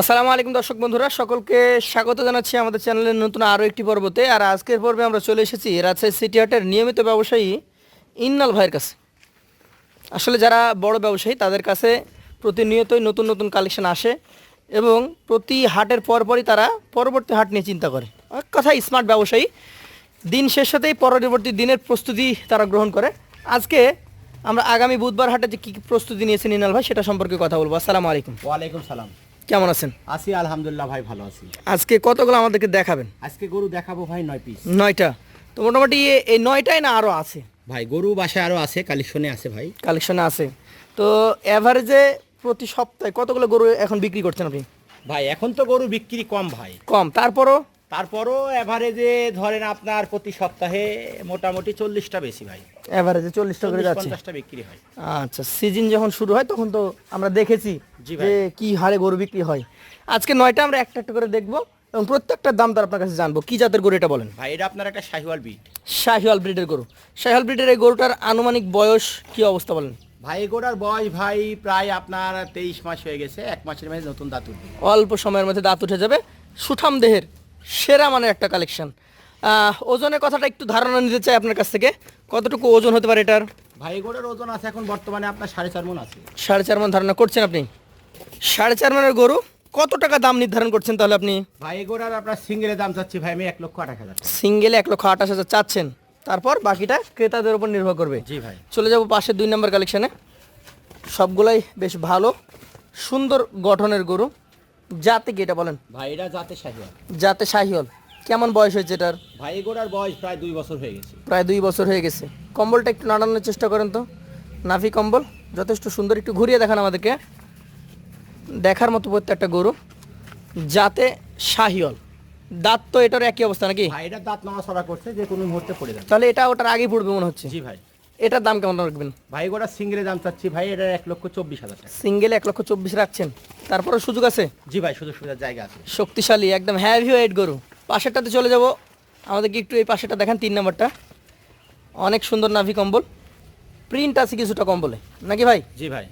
আসসালামু আলাইকুম দর্শক বন্ধুরা, সকলকে স্বাগত জানাচ্ছি আমাদের চ্যানেলের নতুন আরও একটি পর্বতে। আর আজকের পর্বে আমরা চলে এসেছি রাজশাহী সিটি হাটের নিয়মিত ব্যবসায়ী ইন্নাল ভাইয়ের কাছে। আসলে যারা বড় ব্যবসায়ী, তাদের কাছে প্রতিনিয়তই নতুন নতুন কালেকশন আসে এবং প্রতি হাটের পরপরই তারা পরবর্তী হাট নিয়ে চিন্তা করে। এক কথা স্মার্ট ব্যবসায়ী, দিন শেষ হতেই পরবর্তী দিনের প্রস্তুতি তারা গ্রহণ করে। আজকে আমরা আগামী বুধবার হাটে যে কী কী প্রস্তুতি নিয়েছেন ইনাল ভাই, সেটা সম্পর্কে কথা বলব। আসসালামু আলাইকুম। ওয়ালাইকুম সালাম। কেমন আছেন? আছি আলহামদুলিল্লাহ ভাই ভালো আছি। আজকে কতগুলো আমাদেরকে দেখাবেন? আজকে গরু দেখাবো ভাই নয় পিস নয়টা। তো মোটামুটি এই নয়টাই না আরও আছে? ভাই গরু বাসায় আরও আছে কালেকশনে আছে ভাই। কালেকশনে আছে। তো অ্যাভারেজে প্রতি সপ্তাহে কতগুলো গরু এখন বিক্রি করছেন আপনি? ভাই এখন তো গরু বিক্রি কম ভাই। কম। তারপরও? তারপরও এভারেজে ধরেন আপনার প্রতি সপ্তাহে মোটামুটি চল্লিশটা বেশি ভাই। অ্যাভারেজে চল্লিশটা করে যাচ্ছে। পঞ্চাশটা বিক্রি হয়। আচ্ছা সিজন যখন শুরু হয় তখন তো আমরা দেখেছি। যে কি হারে গরু বিক্রি হয়। আজকে নয়টা আমরা একটা একটা করে দেখব এবং প্রত্যেকটার দাম তার আপনার কাছে জানব। কি জাতের গরু এটা বলেন? ভাই এটা আপনার একটা শাহিওয়াল ব্রিড। শাহিওয়াল ব্রিডের গরু। শাহিওয়াল ব্রিডের এই গরুটার আনুমানিক বয়স কি অবস্থা বলেন? ভাই গোড়ার বয়স ভাই প্রায় আপনার তেইশ মাস হয়ে গেছে এক মাসের মধ্যে নতুন দাঁত উঠবে। অল্প সময়ের মধ্যে দাঁত উঠে যাবে। সুঠাম দেহের সেরা মানের একটা কালেকশন ওজনের কথাটা একটু ধারণা নিতে চাই আপনার কাছ থেকে। কতটুকু ওজন হতে পারে এটার? ভাই গোড়ার ওজন আছে এখন বর্তমানে আপনার সাড়ে চার মন আছে। সাড়ে চার মান ধারণা করছেন আপনি? সাড়ে চার মানের গরু কত টাকা দাম নির্ধারণ করছেন তাহলে আপনি? ভাই গোড়ার আপনার সিঙ্গেলের দাম চাচ্ছি ভাই আমি এক লক্ষ আট হাজার সিঙ্গেলে এক লক্ষ আঠাশ হাজার চাচ্ছেন। তারপর বাকিটা ক্রেতাদের উপর নির্ভর করবে। জি ভাই। চলে যাব পাশের দুই নম্বর কালেকশানে সবগুলাই বেশ ভালো সুন্দর গঠনের গরু। জাতে কি এটা বলেন? ভাই এটা জাতে শাহিওয়াল। জাতে শাহিওল কেমন বয়স হয়েছে এটার? ভাই গোড়ার বয়স প্রায় দুই বছর হয়ে গেছে। প্রায় দুই বছর হয়ে গেছে। কম্বলটা একটু নাড়ানোর চেষ্টা করেন তো। নাভি কম্বল যথেষ্ট সুন্দর। একটু ঘুরিয়ে দেখান আমাদেরকে। দেখার মতো প্রত্যেকটা গরু যাতে শাহিওল দাঁত তো এটার একই অবস্থা নাকি? ভাই এটা দাঁত নড়াচড়া করছে যে কোনো মুহূর্তে পড়ে যাবে। তাহলে এটা ওটার আগে পড়বে মনে হচ্ছে? জি ভাই। এটার দাম কেমন রাখবেন? ভাই গোটা সিঙ্গেলের দাম চাচ্ছি ভাই এটা এক লক্ষ চব্বিশ হাজার টাকা। সিঙ্গেল এক লক্ষ চব্বিশ রাখছেন। তারপরে সুযোগ আছে? জি ভাই সুযোগ সুবিধার জায়গা আছে। শক্তিশালী একদম হ্যাভি ওয়েট গরু। পাশেরটাতে চলে যাব। আমাদেরকে একটু এই পাশেটা দেখান তিন নম্বরটা। অনেক সুন্দর নাভি কম্বল। প্রিন্ট আছে কিছুটা কম্বলে। নাকি ভাই? জি ভাই।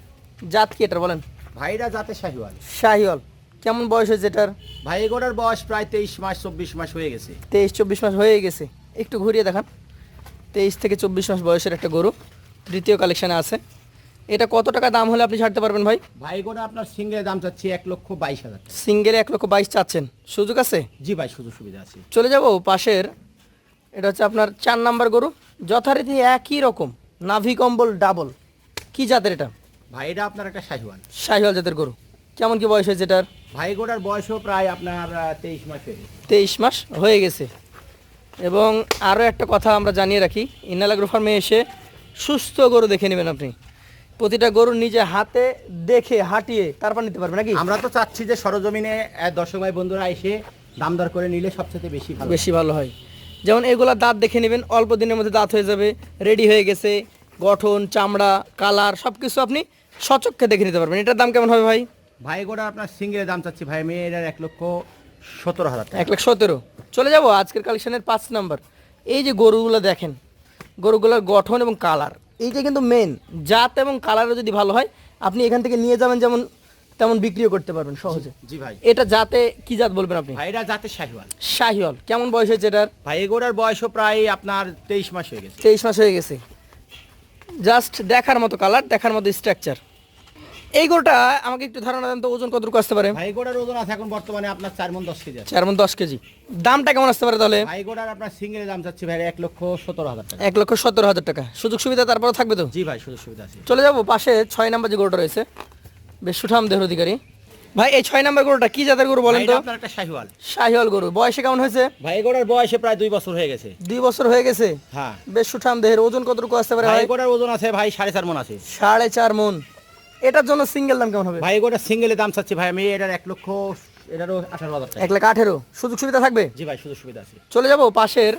জাত কি এটার বলেন? ভাই এটা জাতে শাহিওয়াল। শাহিওল কেমন বয়স হয়েছে এটার? ভাই গোড়ার বয়স প্রায় তেইশ মাস চব্বিশ মাস হয়ে গেছে। তেইশ চব্বিশ মাস হয়ে গেছে। একটু ঘুরিয়ে দেখান। তেইশ থেকে চব্বিশ মাস বয়সের একটা গরু। তৃতীয় কালেকশানে আছে। এটা কত টাকা দাম হলে আপনি ছাড়তে পারবেন ভাই? ভাই গোড়া আপনার সিঙ্গেলের দাম চাচ্ছি এক লক্ষ বাইশ হাজার সিঙ্গেলে এক লক্ষ বাইশ চাচ্ছেন। সুযোগ আছে? জি ভাই সুযোগ সুবিধা আছে। চলে যাব পাশের। এটা হচ্ছে আপনার চার নাম্বার গরু। যথারীতি একই রকম। নাভি কম্বল ডাবল কি জাতের এটা? ভাই এটা আপনার একটা শাহিওয়াল। শাহিওয়াল জাতের গরু। কেমন কি বয়স হয়েছে এটার? ভাই গোড়ার বয়সও প্রায় আপনার তেইশ মাস তেইশ মাস হয়ে গেছে। এবং আরও একটা কথা আমরা জানিয়ে রাখি ইনালাগ্রো ফার্মে এসে সুস্থ গরু দেখে নেবেন আপনি। প্রতিটা গরু নিজে হাতে দেখে হাঁটিয়ে তারপর নিতে পারবে নাকি? আমরা তো চাচ্ছি যে সরজমিনে দর্শক ভাই বন্ধুরা এসে দাম দর করে নিলে সবচেয়ে বেশি ভালো। বেশি ভালো হয়। যেমন এগুলা দাঁত দেখে নেবেন অল্প দিনের মধ্যে দাঁত হয়ে যাবে রেডি হয়ে গেছে। গঠন চামড়া কালার সব কিছু আপনি সচক্ষে দেখে নিতে পারবেন। এটার দাম কেমন হবে ভাই? ভাই গোড়া আপনার সিঙ্গেলের দাম চাচ্ছি ভাই আমি এটার এক লক্ষ সতেরো হাজার টাকা। এক লাখ সতেরো। চলে যাব আজকের কালেকশনের পাঁচ নাম্বার। এই যে গরুগুলো দেখেন গরুগুলোর গঠন এবং কালার এইটা কিন্তু মেন জাত এবং কালারও যদি ভালো হয় আপনি এখান থেকে নিয়ে যাবেন যেমন তেমন বিক্রিও করতে পারবেন সহজে। জি ভাই। এটা জাতে কি জাত বলবেন আপনি? ভাই এটা জাতে শাহিওয়াল। শাহিওল কেমন বয়স হয়েছে এটার? ভাই এগোড়ার বয়সও প্রায় আপনার তেইশ মাস হয়ে গেছে। তেইশ মাস হয়ে গেছে। জাস্ট দেখার মতো কালার দেখার মতো স্ট্রাকচার এই গোটা আমাকে একটু ধারণা দেন তো ওজন কতটুকু আসতে পারে? ভাই গোটার ওজন আছে এখন বর্তমানে আপনার চার মন দশ কেজি চার মন দশ কেজি। দামটা কেমন আসতে পারে তাহলে? ভাই গোটার আপনার সিঙ্গেলের দাম চাচ্ছি ভাই এক লক্ষ সতেরো হাজার টাকা। এক লক্ষ সতেরো হাজার টাকা। সুযোগ সুবিধা তারপরে থাকবে তো? জি ভাই সুযোগ সুবিধা আছে। চলে যাব পাশে ছয় নাম্বার যে গোটা রয়েছে বেশ সুঠাম দেহের অধিকারী। ভাই এই ছয় নাম্বার গরুটা কি জাতের গরু বলেন তো? আপনার একটা শাহিওয়াল। শাহিওয়াল গরু। বয়সে কেমন হয়েছে? ভাই গোড়ার বয়সে প্রায় দুই বছর হয়ে গেছে। দুই বছর হয়ে গেছে? হ্যাঁ। বেশ সুঠাম দেহের। ওজন কতটুকু আসতে পারে ভাই গোড়ার ওজন আছে ভাই সাড়ে চার মন আছে। সাড়ে চার মন। এটার জন্য সিঙ্গেল দাম কেমন হবে? ভাই গোটা সিঙ্গেলের দাম চাচ্ছি ভাই আমি এটার এক লক্ষ এটারও আঠারো হাজার টাকা। এক লাখ আঠেরো। সুযোগ সুবিধা থাকবে? জি ভাই সুযোগ সুবিধা আছে। চলে যাব পাশের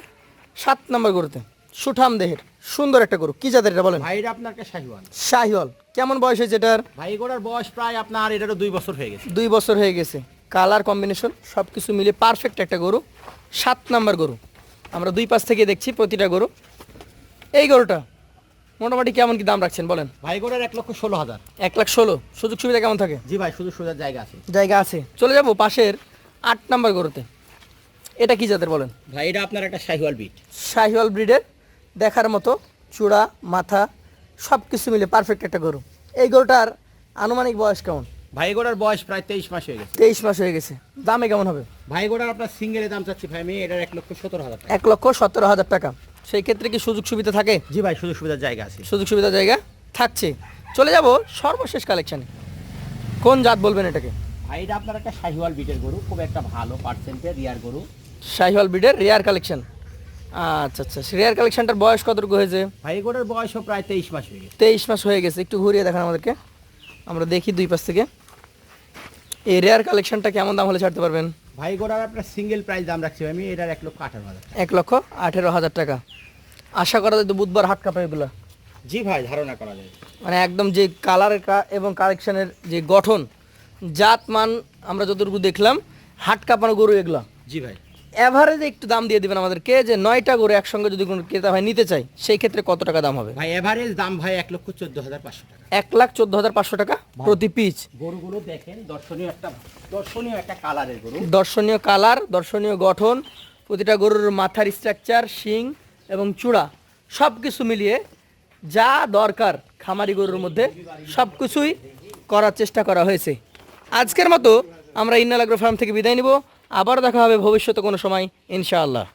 সাত নম্বর গরুতে। সুঠাম দেহের সুন্দর একটা গরু। কি জাতের এটা বলেন? ভাই এটা আপনার শাহিওয়াল। শাহিওয়াল। কেমন বয়স হয়েছে এটার? ভাই গোড়ার বয়স প্রায় আপনার এটারও দুই বছর হয়ে গেছে। দুই বছর হয়ে গেছে। কালার কম্বিনেশন সব কিছু মিলে পারফেক্ট একটা গরু। সাত নাম্বার গরু। আমরা দুই পাশ থেকে দেখছি প্রতিটা গরু। এই গরুটা মোটামুটি কেমন কি দাম রাখছেন বলেন? ভাই গোড়ার এক লক্ষ ষোলো হাজার। এক লাখ ষোলো। সুযোগ সুবিধা কেমন থাকে? জি ভাই শুধু সোজার জায়গা আছে। জায়গা আছে। চলে যাব পাশের আট নাম্বার গরুতে। এটা কি জাতের বলেন? ভাই এটা আপনার একটা শাহিওয়াল বিট শাহিওয়াল ব্রিডের দেখার মতো চূড়া মাথা সব কিছু মিলে পারফেক্ট একটা গরু। এই গরুটার আনুমানিক বয়স কেমন? ভাই গোড়ার বয়স প্রায় তেইশ মাস হয়ে গেছে। তেইশ মাস হয়ে গেছে। দামে কেমন হবে? ভাই গোড়ার আপনার সিঙ্গেলের দাম চাচ্ছি ভাই আমি এটার এক লক্ষ সতেরো হাজার এক লক্ষ সতেরো হাজার টাকা। সেই ক্ষেত্রে কি সুযোগ সুবিধা থাকে? জি ভাই সুযোগ সুবিধার জায়গা আছে। সুযোগ সুবিধার জায়গা থাকছে। চলে যাব সর্বশেষ কালেকশানে কোন জাত বলবেন এটাকে? ভাই এটা আপনার একটা শাহিওয়াল বিটের গরু খুব একটা ভালো পার্সেন্টের রিয়ার গরু। শাহিওয়াল ব্রিডের রেয়ার কালেকশন আচ্ছা আচ্ছা। রেয়ার কালেকশনটার বয়স কতটুকু হয়েছে? ভাই বয়সও প্রায় তেইশ মাস হয়ে গেছে। তেইশ মাস হয়ে গেছে। একটু ঘুরিয়ে দেখান আমাদেরকে। আমরা দেখি দুই পাশ থেকে। এই রেয়ার কালেকশনটা কেমন দাম হলে ছাড়তে পারবেন? ভাই গোড়ার আপনার সিঙ্গেল প্রাইস দাম রাখছি আমি। এটার এক লক্ষ আঠারো হাজার এক লক্ষ আঠেরো হাজার টাকা। আশা করা যায় তো বুধবার হাট কাপে এগুলো? জি ভাই ধারণা করা যায়। মানে একদম যে কালারের এবং কালেকশনের যে গঠন জাত মান আমরা যতটুকু দেখলাম হাট কাঁপানো গরু এগুলো। জি ভাই। অ্যাভারেজে একটু দাম দিয়ে দিবেন আমাদেরকে যে নয়টা গরু একসঙ্গে যদি কোনো ক্রেতা ভাই নিতে চাই সেই ক্ষেত্রে কত টাকা দাম হবে? ভাই এভারেজ দাম ভাই এক লক্ষ চোদ্দ হাজার পাঁচশো টাকা। এক লাখ চোদ্দ হাজার পাঁচশো টাকা প্রতি পিচ? গরুগুলো দেখেন দর্শনীয় একটা দর্শনীয় একটা কালারের গরু। দর্শনীয় কালার দর্শনীয় গঠন প্রতিটা গরুর মাথার স্ট্রাকচার শিং এবং চূড়া সব কিছু মিলিয়ে যা দরকার খামারি গরুর মধ্যে সব কিছুই করার চেষ্টা করা হয়েছে। আজকের মতো আমরা ইন্নালাগ্রো ফার্ম থেকে বিদায় নিব। আবার দেখা হবে ভবিষ্যতে কোনো সময় ইনশাআল্লাহ।